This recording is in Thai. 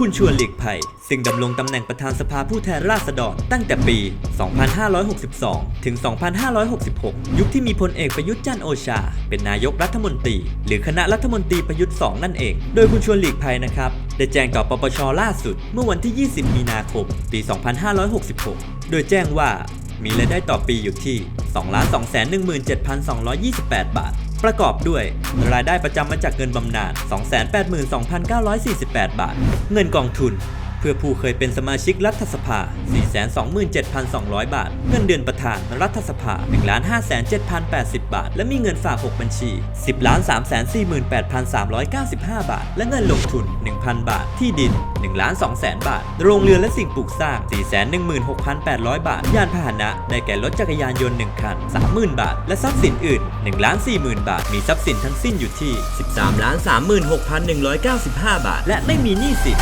คุณชวนหลีกภัย ซึ่งดำรงตำแหน่งประธานสภาผู้แทนราษฎรตั้งแต่ปี 2562 ถึง 2566 ยุคที่มีพลเอกประยุทธ์จันโอชา เป็นนายกรัฐมนตรี หรือคณะรัฐมนตรีประยุทธ์ 2 นั่นเอง โดยคุณชวนหลีกภัยนะครับ ได้แจ้งต่อปปชล่าสุด เมื่อวันที่ 20 มีนาคม ปี 2566 โดยแจ้งว่ามีรายได้ต่อปีอยู่ที่ 2,217,228 บาท ประกอบด้วย รายได้ประจำมาจากเงินบำนาญ 282,948 บาท เงินกองทุน พื่อผู้เคยเป็นสมาชิกรัฐสภา 427,200 บาท เงินเดือนประธานรัฐสภา 1,57,080 บาท และมีเงินฝาก 6 บัญชี 10,348,395 บาท และเงินลงทุน 1,000 บาท ที่ดิน 1,200,000 บาท โรงเรือนและสิ่งปลูกสร้าง 416,800 บาท ยานพาหนะ ได้แก่รถจักรยานยนต์ 1 คัน 30,000 บาท และทรัพย์สินอื่น 1,40,000 บาท มีทรัพย์สินทั้งสิ้นอยู่ที่ 13,36,195 บาท และไม่มีหนี้สิน